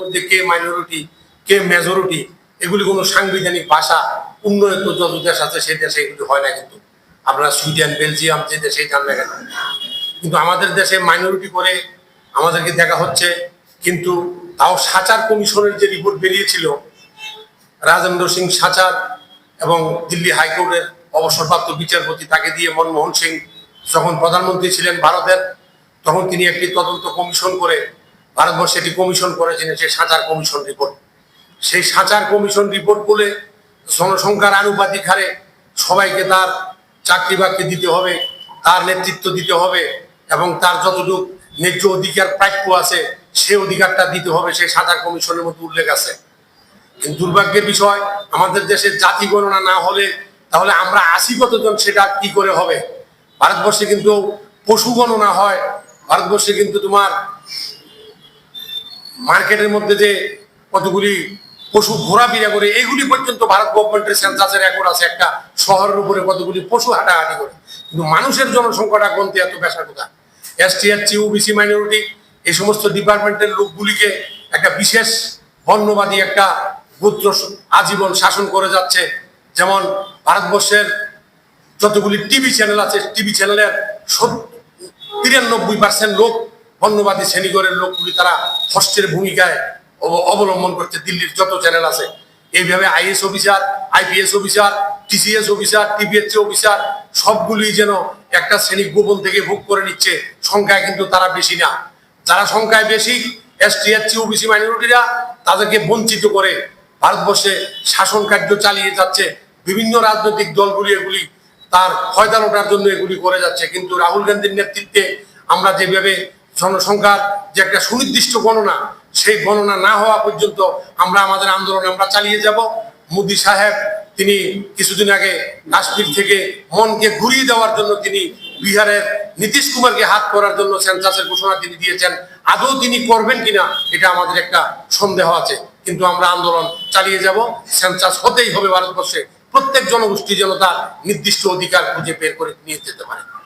মধ্যে কে মাইনরিটি কে মেজরিটি এগুলি কোনো সাংবিধানিক ভাষা, উন্নয়ন যত দেশ আছে সেই দেশে এগুলি হয় না কিন্তু। আপনারা সুইডেন, বেলজিয়াম যে দেশে যান না কেন? কিন্তু আমাদের দেশে মাইনরিটি করে আমাদেরকে দেখা হচ্ছে, কিন্তু তাও সাচার কমিশনের যে রিপোর্ট বেরিয়েছিল, রাজেন্দ্র সিং সাচার এবং দিল্লি হাইকোর্টের অবসরপ্রাপ্ত বিচারপতি তাকে দিয়ে মনমোহন সিং যখন প্রধানমন্ত্রী ছিলেন ভারতের, তখন তিনি একটি তদন্ত কমিশন করে ভারতবর্ষে একটি কমিশন করেছিলেন সেই সাঁচার কমিশন রিপোর্ট সেই সাঁচার কমিশন রিপোর্ট বলে জনসংখ্যার আনুপাতিক হারে সবাইকে তার চাকরি বাকরি দিতে হবে, তার নেতৃত্ব দিতে হবে এবং তার যতটুকু ন্যায্য অধিকার প্রাপ্য আছে, সে অধিকারটা দিতে হবে, সেই সাচার কমিশনের মধ্যে উল্লেখ আছে। কিন্তু দুর্ভাগ্যের বিষয়, আমাদের দেশে জাতি গণনা না হলে তাহলে আমরা আশি কতজন, সেটা কি করে হবে? ভারতবর্ষে কিন্তু পশু গণনা হয়, ভারতবর্ষে কিন্তু তোমার মার্কেটের মধ্যে যে কতগুলি পশু ঘোরাফেরা করে এগুলি পর্যন্ত ভারত গভর্নমেন্টের সেন্সাসের রেকর্ড আছে একটা। শহরের উপরে কতগুলি পশু হাঁটাহাঁটি করে। কিন্তু মানুষের জনসংখ্যাটা গন্তে এত পেশা কোথা। এসটি এসসি ওবিসি মাইনরিটি, এই সমস্ত ডিপার্টমেন্টের লোকগুলিকে একটা বিশেষ বর্ণবাদী একটা গোত্র আজীবন শাসন করে যাচ্ছে। যেমন ভারতবর্ষের যতগুলি টিভি চ্যানেল আছে, টিভি চ্যানেলের তিরানব্বই পার্সেন্ট লোক বর্ণবাদী শ্রেণীগরের লোকগুলি তারা হস্টের ভূমিকায় অব- অবলম্বন করছে। দিল্লির যত চ্যানেল আছে, এইভাবে IS officer, IPS officer, TCS officer, TBSC officer সবগুলি যেন একটা শ্রেণি গোপন থেকে ভোগ করে নিচ্ছে। সংখ্যায় কিন্তু তারা বেশি না। যারা সংখ্যায় বেশি, এসটি, এসসি, ওবিসি মাইনরিটিরা তাদেরকে বঞ্চিত করে ভারতবর্ষে শাসন কার্য চালিয়ে যাচ্ছে। বিভিন্ন রাজনৈতিক দলগুলি এগুলি তার ফয়দা লোটার জন্য এগুলি করে যাচ্ছে। কিন্তু রাহুল গান্ধীর নেতৃত্বে আমরা যেভাবে জনসংখ্যার যে একটা সুনির্দিষ্ট গণনা, সেই গণনা না হওয়া পর্যন্ত আমরা আমাদের আন্দোলন আমরা চালিয়ে যাব। মোদী সাহেব, তিনি কিছুদিন আগে কাশ্মীর থেকে মনকে ঘুরিয়ে দেওয়ার জন্য তিনি বিহারের নীতিশ কুমারকে হাত করার জন্য সেন্সাসের ঘোষণা তিনি দিয়েছেন। আদৌ তিনি করবেন কিনা, এটা আমাদের একটা সন্দেহ আছে। কিন্তু আমরা আন্দোলন চালিয়ে যাব। সেন্সাস হতেই হবে ভারতবর্ষে। প্রত্যেক জনগোষ্ঠী যেন তার নির্দিষ্ট অধিকার খুঁজে বের করে নিয়ে যেতে পারে।